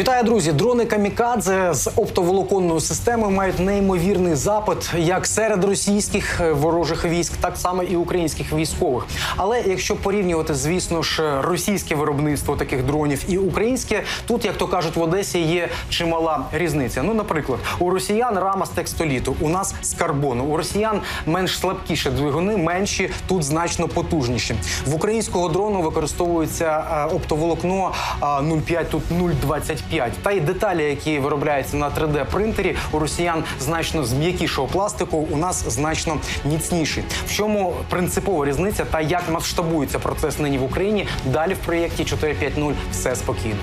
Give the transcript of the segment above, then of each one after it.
Вітаю, друзі! Дрони камікадзе з оптоволоконною системою мають неймовірний запит як серед російських е, ворожих військ, так само і українських військових. Але якщо порівнювати, звісно ж, російське виробництво таких дронів і українське, тут, як то кажуть, в Одесі є чимала різниця. Ну, наприклад, у росіян рама з текстоліту, у нас з карбону. У росіян менш слабкіші двигуни, менші, тут значно потужніші. В українського дрону використовується е, оптоволокно е, 0,5, тут 0,25. Та й деталі, які виробляються на 3D принтері, у росіян значно з м'якішого пластику, у нас значно міцніший. В чому принципова різниця та як масштабується процес нині в Україні? Далі в проєкті 4.5.0 все спокійно.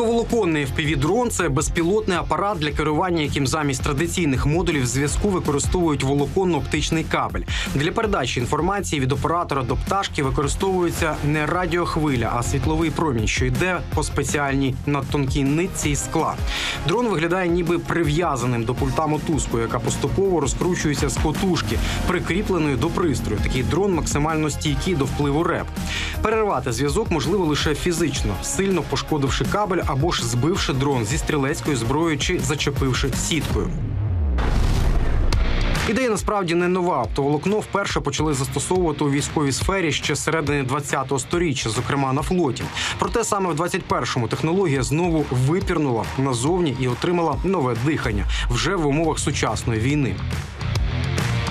Оптоволоконний FPV-дрон – це безпілотний апарат для керування, яким замість традиційних модулів зв'язку використовують волоконно-оптичний кабель. Для передачі інформації від оператора до пташки використовується не радіохвиля, а світловий промінь, що йде по спеціальній надтонкій нитці із скла. Дрон виглядає ніби прив'язаним до пульта мотузку, яка поступово розкручується з котушки, прикріпленої до пристрою. Такий дрон максимально стійкий до впливу реп. Перервати зв'язок можливо лише фізично, сильно пошкодивши кабель або ж збивши дрон зі стрілецькою зброєю чи зачепивши сіткою. Ідея насправді не нова. Оптоволокно вперше почали застосовувати у військовій сфері ще середини 20-го сторіччя, зокрема на флоті. Проте саме в 21-му технологія знову випірнула назовні і отримала нове дихання вже в умовах сучасної війни.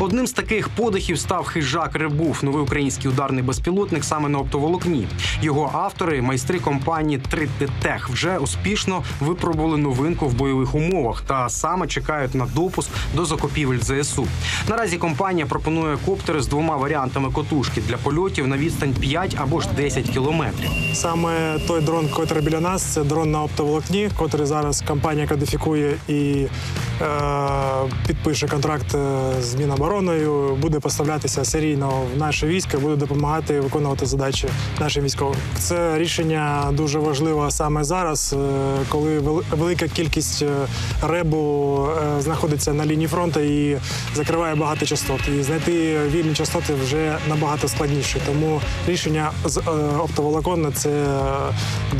Одним з таких подихів став хижак Ребуф, новий український ударний безпілотник саме на оптоволокні. Його автори, майстри компанії 3D Tech, вже успішно випробували новинку в бойових умовах та саме чекають на допуск до закупівель ЗСУ. Наразі компанія пропонує коптери з двома варіантами котушки для польотів на відстань 5 або ж 10 кілометрів. Саме той дрон, який біля нас, це дрон на оптоволокні, котрий зараз компанія кодифікує і підпише контракт е, з Мінобороною, буде поставлятися серійно в наше військо, буде допомагати виконувати задачі нашим військовим. Це рішення дуже важливе саме зараз, е, коли велика кількість е, ребу е, знаходиться на лінії фронту і закриває багато частот. І знайти вільні частоти вже набагато складніше. Тому рішення з е, оптоволоконне це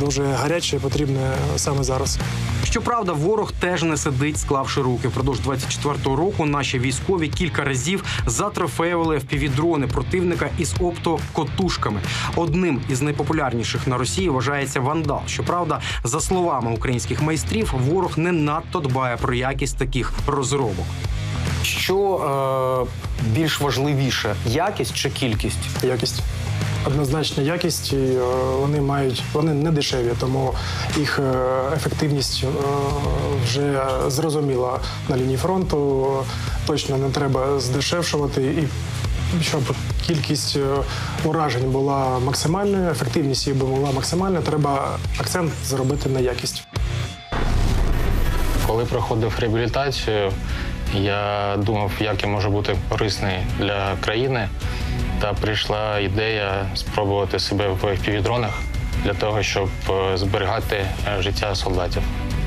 дуже гаряче, потрібне саме зараз. Щоправда, ворог теж не сидить, склавши руки. Впродовж 24-го року наші військові кілька разів затрофеювали FPV-дрони противника із оптокотушками. Одним із найпопулярніших на Росії вважається вандал. Щоправда, за словами українських майстрів, ворог не надто дбає про якість таких розробок. Що е, більш важливіше якість чи кількість? Якість. Однозначно якість, е, вони мають вони не дешеві, тому їх е, ефективність е, вже зрозуміла на лінії фронту. Точно не треба здешевшувати і щоб кількість уражень була максимальною, ефективність би була максимальна, треба акцент зробити на якість. Коли проходив реабілітацію, я думав, як я можу бути корисний для країни. Та прийшла ідея спробувати себе в FPV-дронах для того, щоб е, зберігати е, життя солдатів.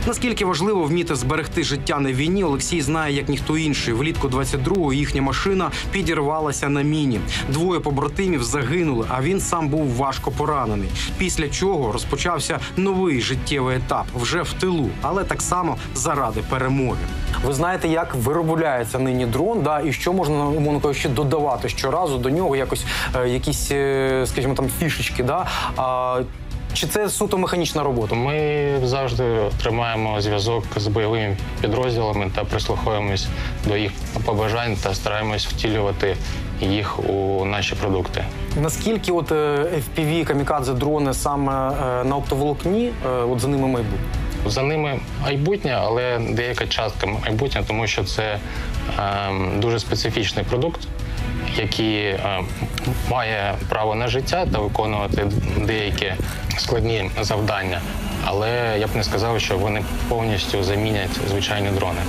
Наскільки важливо вміти зберегти життя на війні, Олексій знає як ніхто інший. Влітку 22-го їхня машина підірвалася на міні. Двоє побратимів загинули, а він сам був важко поранений. Після чого розпочався новий життєвий етап вже в тилу, але так само заради перемоги. Ви знаєте, як виробляється нині дрон, да, і що можна умовно кажучи, додавати щоразу до нього якось е, якісь, е, скажімо, там фішечки, да? А, чи це суто механічна робота? Ми завжди тримаємо зв'язок з бойовими підрозділами та прислуховуємось до їх побажань та стараємось втілювати їх у наші продукти. Наскільки от е, FPV камікадзе дрони саме е, на оптоволокні, е, от за ними майбутнє? За ними майбутнє, але деяка частка майбутнє, тому що це ем, дуже специфічний продукт, який ем, має право на життя та виконувати деякі складні завдання. Але я б не сказав, що вони повністю замінять звичайні дрони.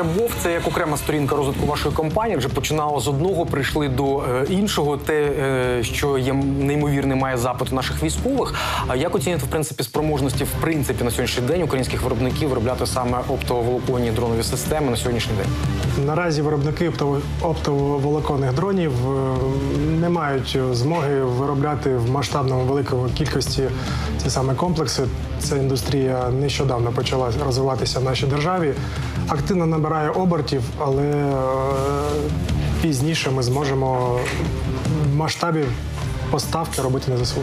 Так, це як окрема сторінка розвитку вашої компанії. Вже починало з одного, прийшли до е, іншого. Те, е, що є неймовірний, має запит у наших військових. А як оцінюєте, в принципі, спроможності в принципі на сьогоднішній день українських виробників виробляти саме оптоволоконні дронові системи на сьогоднішній день? Наразі виробники оптово- оптоволоконних дронів е, не мають змоги виробляти в масштабному великому кількості ці саме комплекси. Ця індустрія нещодавно почала розвиватися в нашій державі. Активно набирає обертів, але е, пізніше ми зможемо в масштабі поставки робити на ЗСУ.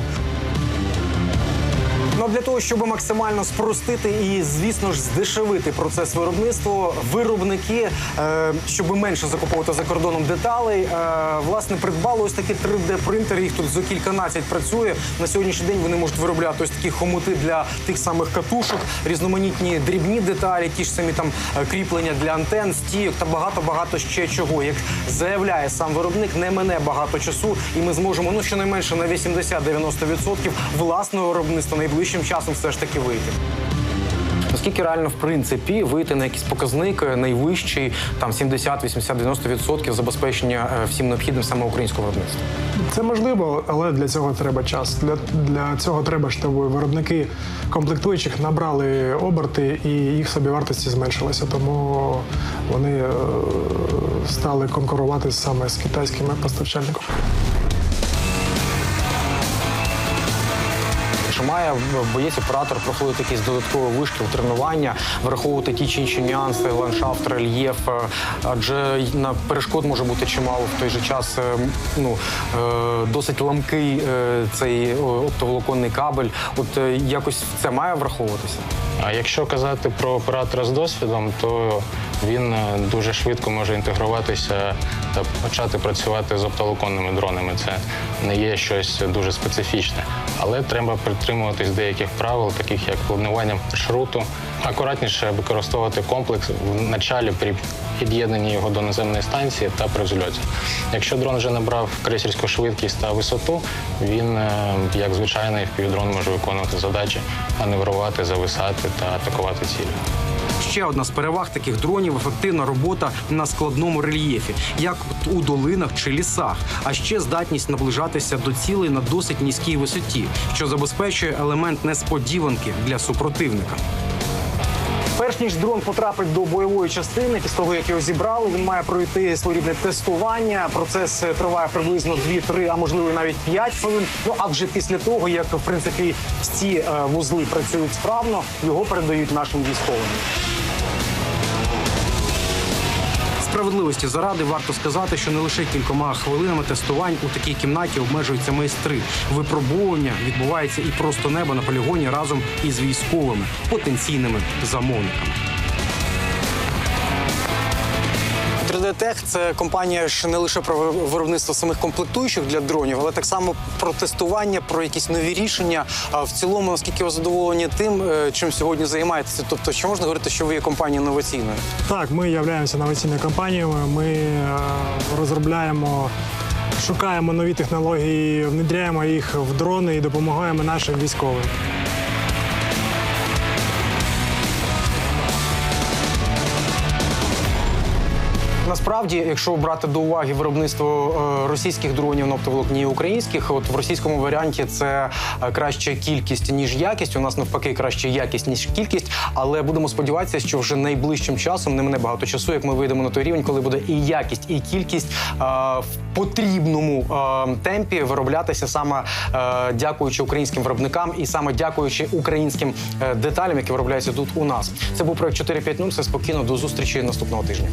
Ну для того, щоб максимально спростити і, звісно ж, здешевити процес виробництва, виробники, е, щоб менше закуповувати за кордоном деталей, е, власне, придбали ось такі 3D-принтери. Їх тут зо кільканадцять працює. На сьогоднішній день вони можуть виробляти ось такі хомути для тих самих катушок, різноманітні дрібні деталі, ті ж самі там е, кріплення для антен, стійок та багато багато ще чого. Як заявляє сам виробник, не мене багато часу, і ми зможемо ну щонайменше на 80-90% власного виробництва найближчим часом все ж таки вийти. Наскільки реально в принципі вийти на якийсь показник найвищий, там 70, 80, 90% забезпечення е, всім необхідним саме українського виробництва? Це можливо, але для цього треба час. Для, для цього треба, щоб виробники комплектуючих набрали оберти і їх собівартості зменшилися. Тому вони е, стали конкурувати саме з китайськими постачальниками. Має боєць оператор проходити якісь додаткові вишкіл, тренування, враховувати ті чи інші нюанси, ландшафт, рельєф? е, Адже на перешкод може бути чимало в той же час. е, Ну е, досить ламкий цей оптоволоконний кабель. От якось це має враховуватися. А якщо казати про оператора з досвідом, то він дуже швидко може інтегруватися та почати працювати з оптоволоконними дронами. Це не є щось дуже специфічне. Але треба притримуватись деяких правил, таких як планування маршруту, акуратніше використовувати комплекс в началі при під'єднанні його до наземної станції та при взльоті. Якщо дрон вже набрав крейсерську швидкість та висоту, він, е, як звичайний впівдрон, може виконувати задачі, маневрувати, зависати та атакувати цілі. Ще одна з переваг таких дронів ефективна робота на складному рельєфі, як у долинах чи лісах, а ще здатність наближатися до цілей на досить низькій висоті, що забезпечує елемент несподіванки для супротивника. Перш ніж дрон потрапить до бойової частини, після того як його зібрали, він має пройти своєрідне тестування. Процес е, триває приблизно 2-3, а можливо навіть 5 хвилин. Ну а вже після того, як в принципі всі е, вузли працюють справно, його передають нашим військовим. Справедливості заради варто сказати, що не лише кількома хвилинами тестувань у такій кімнаті обмежуються майстри. Випробування відбувається і просто небо на полігоні разом із військовими потенційними замовниками. 3D-Tech – це компанія ж не лише про виробництво самих комплектуючих для дронів, але так само про тестування, про якісь нові рішення. А в цілому, наскільки ви задоволені тим, е, чим сьогодні займаєтеся? Тобто, чи можна говорити, що ви є компанією інноваційною? Так, ми являємося інноваційною компанією. Ми е, розробляємо, шукаємо нові технології, внедряємо їх в дрони і допомагаємо нашим військовим. Насправді, якщо брати до уваги виробництво е, російських дронів на українських, от в російському варіанті це е, краща кількість ніж якість. У нас навпаки краще якість ніж кількість. Але будемо сподіватися, що вже найближчим часом не мене багато часу, як ми вийдемо на той рівень, коли буде і якість, і кількість е, в потрібному е, темпі вироблятися саме е, дякуючи українським виробникам і саме дякуючи українським деталям, які виробляються тут у нас. Це був проект 4.5.0. Все спокійно. До зустрічі наступного тижня.